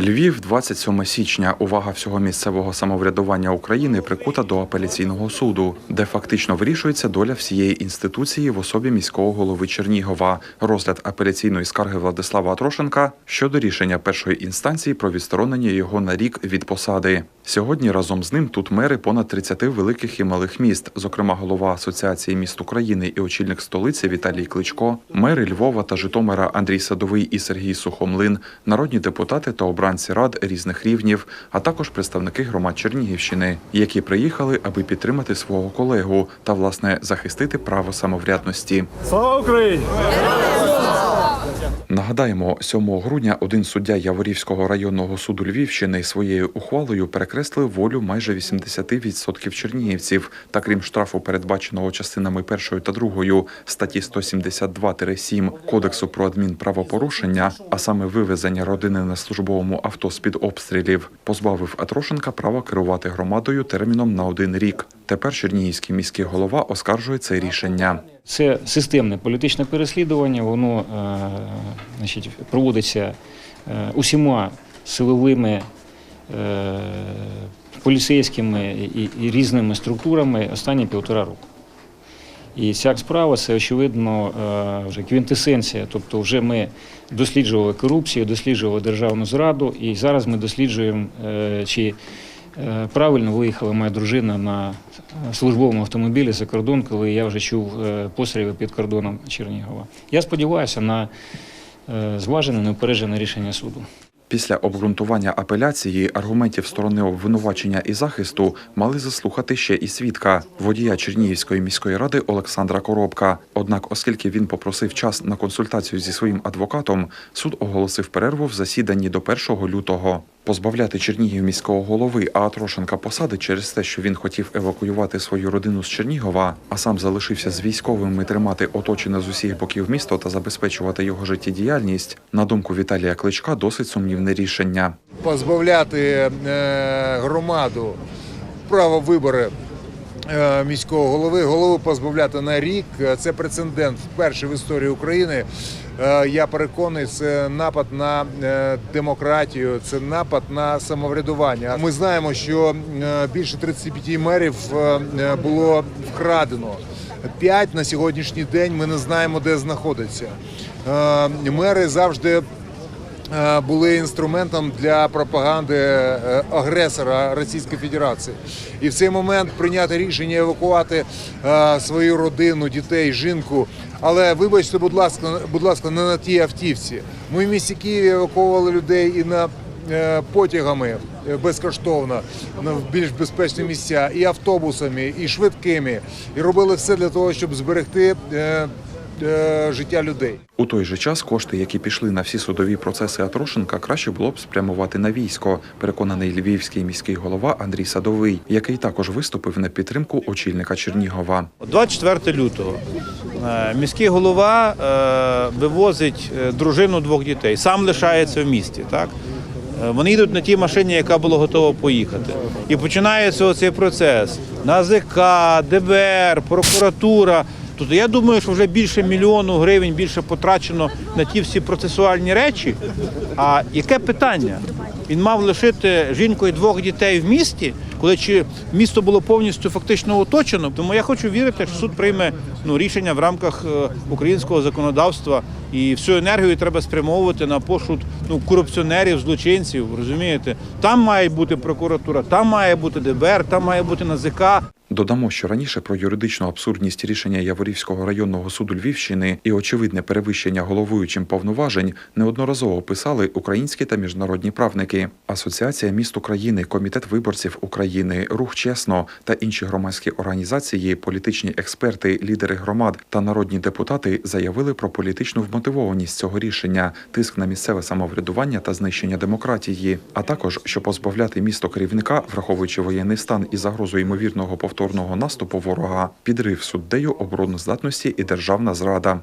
Львів, 27 січня. Увага всього місцевого самоврядування України прикута до апеляційного суду, де фактично вирішується доля всієї інституції в особі міського голови Чернігова. Розгляд апеляційної скарги Владислава Атрошенка щодо рішення першої інстанції про відсторонення його на рік від посади. Сьогодні разом з ним тут мери понад 30 великих і малих міст, зокрема голова Асоціації міст України і очільник столиці Віталій Кличко, мери Львова та Житомира Андрій Садовий і Сергій Сухомлин, народні депутати та обранці рад різних рівнів, а також представники громад Чернігівщини, які приїхали, аби підтримати свого колегу та власне захистити право самоврядності. Слава Україні! Нагадаємо, 7 грудня один суддя Яворівського районного суду Львівщини своєю ухвалою перекреслив волю майже 80% чернігівців. Та крім штрафу, передбаченого частинами 1 та 2 статті 172-7 Кодексу про адмінправопорушення, а саме вивезення родини на службовому авто з під обстрілів, позбавив Атрошенка права керувати громадою терміном на один рік. Тепер Чернігівський міський голова оскаржує це рішення. Це системне політичне переслідування, воно е, значить, проводиться е, усіма силовими, е, поліцейськими і, різними структурами останні півтора року. І ця справа це очевидно вже квінтесенція. Тобто, вже ми досліджували корупцію, досліджували державну зраду, і зараз ми досліджуємо, чи правильно виїхала моя дружина на службовому автомобілі за кордон, коли я вже чув е, постріли під кордоном Чернігова. Я сподіваюся на е, зважене, неупереджене рішення суду. Після обґрунтування апеляції аргументів сторони обвинувачення і захисту мали заслухати ще і свідка водія Чернігівської міської ради Олександра Коробка. Однак, оскільки він попросив час на консультацію зі своїм адвокатом, суд оголосив перерву в засіданні до 1 лютого. Позбавляти Чернігів міського голови Атрошенка посади через те, що він хотів евакуювати свою родину з Чернігова, а сам залишився з військовими тримати оточене з усіх боків місто та забезпечувати його життєдіяльність, на думку Віталія Кличка, досить сумнівне рішення. позбавляти е, громаду права вибору е, міського голови, голову позбавляти на рік. Е, Це прецедент вперше в історії України. Е, Я переконаний, це напад на е, демократію, це напад на самоврядування. Ми знаємо, що е, більше 35 мерів було вкрадено. П'ять на сьогоднішній день ми не знаємо, де знаходиться. Мери завжди були інструментом для пропаганди агресора Російської Федерації. І в цей момент прийняти рішення евакувати свою родину, дітей, жінку. Але вибачте, будь ласка, будь ласка, не на тій автівці. Ми в місті Києві евакували людей і на е, потягами е, безкоштовно на в більш безпечні місця, і автобусами, і швидкими, і робили все для того, щоб зберегти е, життя людей. У той же час кошти, які пішли на всі судові процеси Атрошенка, краще було б спрямувати на військо, переконаний львівський міський голова Андрій Садовий, який також виступив на підтримку очільника Чернігова. 24 лютого міський голова е, вивозить е, дружину двох дітей, сам лишається в місті. Так? Е, Вони йдуть на тій машині, яка була готова поїхати. І починається оцей процес. НАЗК, ДБР, прокуратура. Тобто я думаю, що вже більше мільйону гривень більше потрачено на ті всі процесуальні речі. А яке питання? Він мав лишити жінку і двох дітей в місті, коли чи місто було повністю фактично оточено. Тому я хочу вірити, що суд прийме ну, рішення в рамках е, українського законодавства, і всю енергію треба спрямовувати на пошук ну, корупціонерів, злочинців. Розумієте, там має бути прокуратура, там має бути ДБР, там має бути НАЗК. Додамо, що раніше про юридичну абсурдність рішення Яворівського районного суду Львівщини і очевидне перевищення головуючим повноважень неодноразово писали українські та міжнародні правники. Асоціація міст України, Комітет виборців України, Рух Чесно та інші громадські організації, політичні експерти, лідери громад та народні депутати заявили про політичну вмотивованість цього рішення, тиск на місцеве самоврядування та знищення демократії, а також що позбавляти місто керівника, враховуючи воєнний стан і загрозу ймовірного повторного наступу ворога, підрив суддею обороноздатності і державна зрада.